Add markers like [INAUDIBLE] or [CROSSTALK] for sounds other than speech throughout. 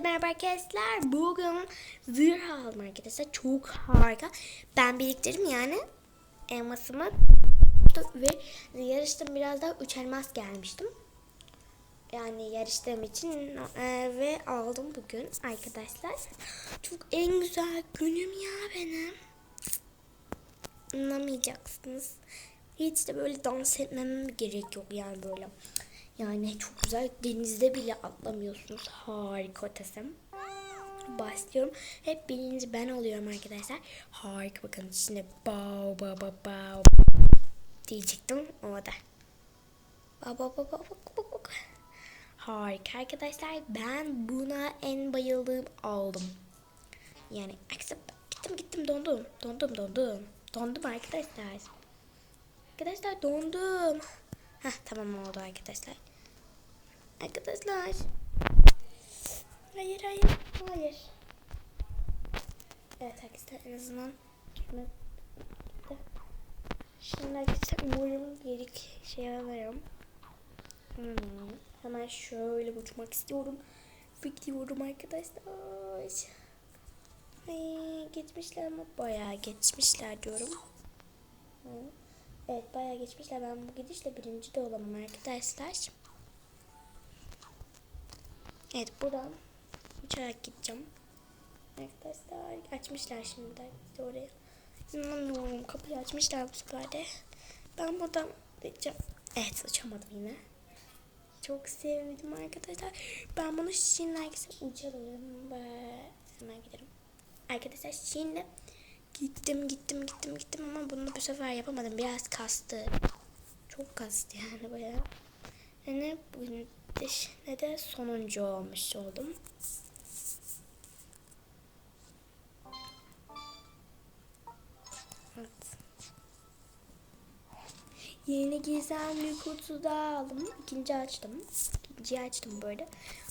Hepinize merhaba arkadaşlar. Bugün zırh aldım arkadaşlar. Çok harika. Ben biriktirdim yani elmasımı ve yarıştım biraz daha üç elmas gelmiştim. Yani yarıştığım için e, ve aldım bugün arkadaşlar. Çok en güzel günüm ya benim. Anlamayacaksınız. Hiç de böyle dans etmeme gerek yok yani böyle. Yani çok güzel denizde bile atlamıyorsunuz. Harika ötesem. Başlıyorum. Hep birinci ben oluyorum arkadaşlar. Harika bakın şimdi bao bao bao bao diyecektim ama da. Bao bao bao bao bao bao. Harika arkadaşlar. Ben buna en bayıldığım aldım. Yani gittim gittim dondum. Dondum dondum. Dondum arkadaşlar. Arkadaşlar dondum. Heh tamam oldu arkadaşlar. Arkadaşlar. Hayır hayır hayır. Evet arkadaşlar en azından Şimdi arkadaşlar umarım geri şey alırım. Hmm. Hemen şöyle uçmak istiyorum. Bekliyorum arkadaşlar. Ay, geçmişler ama bayağı geçmişler diyorum. Hmm. Evet bayağı geçmişler. Ben bu gidişle birinci de olamam arkadaşlar. Evet buradan uçarak gideceğim. Arkadaşlar açmışlar şimdi işte oraya. İnanamıyorum kapıyı açmışlar bu sefer. Ben buradan gideceğim. Evet açamadım yine. Çok sevdim arkadaşlar. Ben bunu şimdi herkese uçarım. Hemen giderim. Arkadaşlar şimdi Gittim gittim gittim gittim ama bunu bu sefer yapamadım. Biraz kastı. Çok kastı yani bayağı. Yani bu ne de sonuncu olmuş oldum. Evet. Yeni gizemli kutu da aldım. İkinci açtım. İkinci açtım böyle.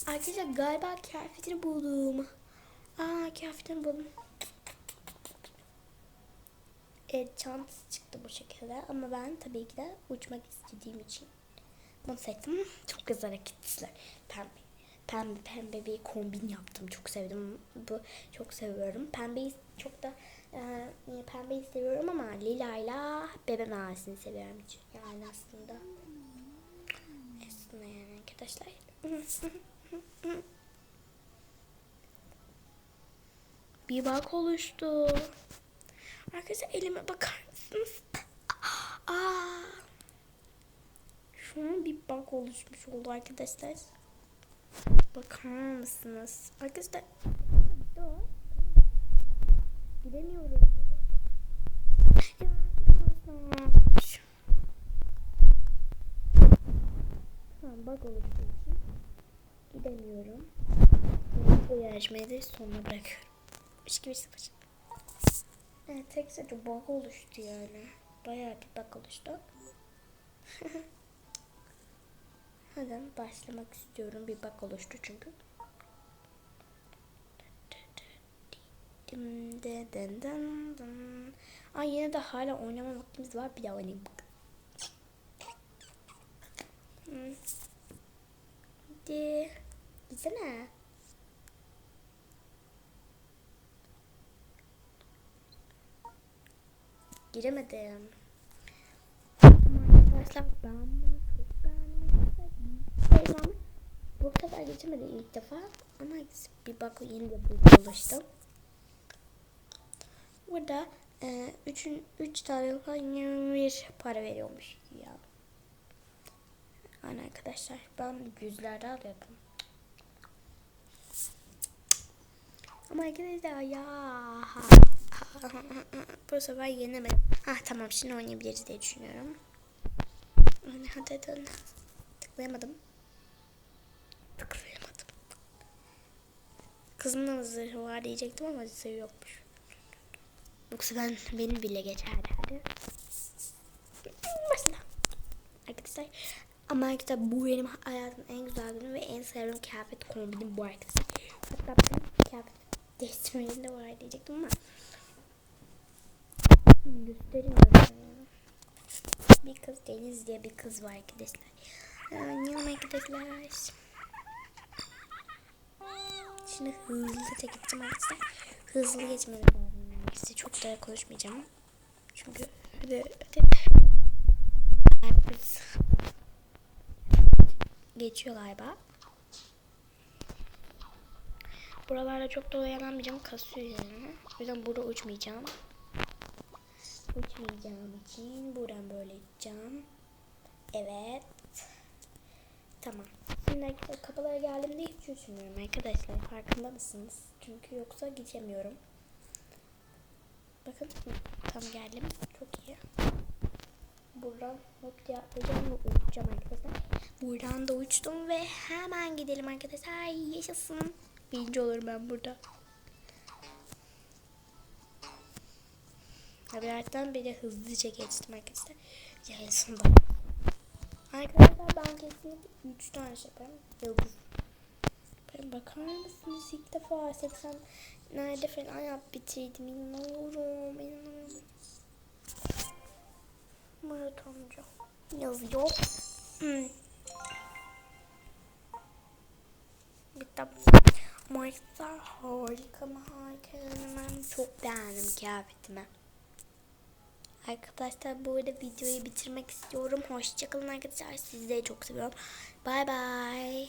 Arkadaşlar galiba kıyafetini buldum. Aa kıyafetini buldum. Evet çantası çıktı bu şekilde ama ben tabii ki de uçmak istediğim için bunu seçtim. Çok güzel hareketler. Pembe. Pembe pembe bir kombin yaptım. Çok sevdim. Bu çok seviyorum. Pembeyi çok da e, pembeyi seviyorum ama lila ile bebe mavisini seviyorum. Yani aslında aslında yani arkadaşlar. [LAUGHS] bir bak oluştu. Arkadaşlar elime bakar mısınız? Aa. Şu an bir bug oluşmuş oldu arkadaşlar. Bakar mısınız? Arkadaşlar Gidemiyorum. Tamam bug oluştuğu için gidemiyorum. Bu yarışmayı da sonuna bırakıyorum. 3 2 1 0 Evet, tek sadece bug oluştu yani. Bayağı bir bug oluştu. [LAUGHS] Hadi başlamak istiyorum. Bir bug oluştu çünkü. Ay yine de hala oynama vaktimiz var. Bir daha oynayayım. Hadi. Gitsene. giremedim. Arkadaşlar ben beğendim. Bu kadar geçemedi ilk defa ama bir bak yeni de buluştum. Burada e, üçün, üç tane falan 21 para veriyormuş ya. Yani arkadaşlar ben yüzlerde alıyordum. Ama arkadaşlar ya bu sefer yenemedim. Ha tamam şimdi oynayabiliriz diye düşünüyorum. Hadi hadi hadi. Tıklayamadım. Tıklayamadım. Kızımın zırhı var diyecektim ama zırhı yokmuş. Yoksa ben benim bile geçerdi hadi. Başla. Arkadaşlar ama arkadaşlar bu benim hayatımın en güzel günü ve en sevdiğim kıyafet kombinim bu arkadaşlar. Hatta benim kıyafet değiştirmeyi de var diyecektim ama göstereyim Bir kız Deniz diye bir kız var arkadaşlar. Anlıyorum arkadaşlar. Şimdi hızlıca gideceğim arkadaşlar. Hızlı geçmem lazım. Size çok da konuşmayacağım. Çünkü. Herkes geçiyor galiba. Buralarda çok da oyalamayacağım. Kasıyor yani. O yüzden burada uçmayacağım. Uçmayacağım için buradan böyle gideceğim. Evet. Tamam. Şimdi kapılara geldiğimde hiç uçmuyorum arkadaşlar. Farkında mısınız? Çünkü yoksa geçemiyorum. Bakın. Tam geldim. Çok iyi. Buradan hop diye atlayacağım ve uçacağım arkadaşlar. Buradan da uçtum ve hemen gidelim arkadaşlar. Yaşasın. Birinci olurum ben burada. Haberlerden beri hızlıca geçtim arkadaşlar. Yani sonunda. Arkadaşlar ben kesinlikle 3 tane şey yaparım. Yıldız. Bakar mısınız ilk defa 80 nerede falan yap bitirdim. İnanıyorum. inanıyorum. Maratoncu. Yazıyor. Hmm. Bitti. Martlar harika mı harika. Ben çok beğendim kıyafetimi. Arkadaşlar bu arada videoyu bitirmek istiyorum. Hoşçakalın arkadaşlar. Sizleri çok seviyorum. Bay bay.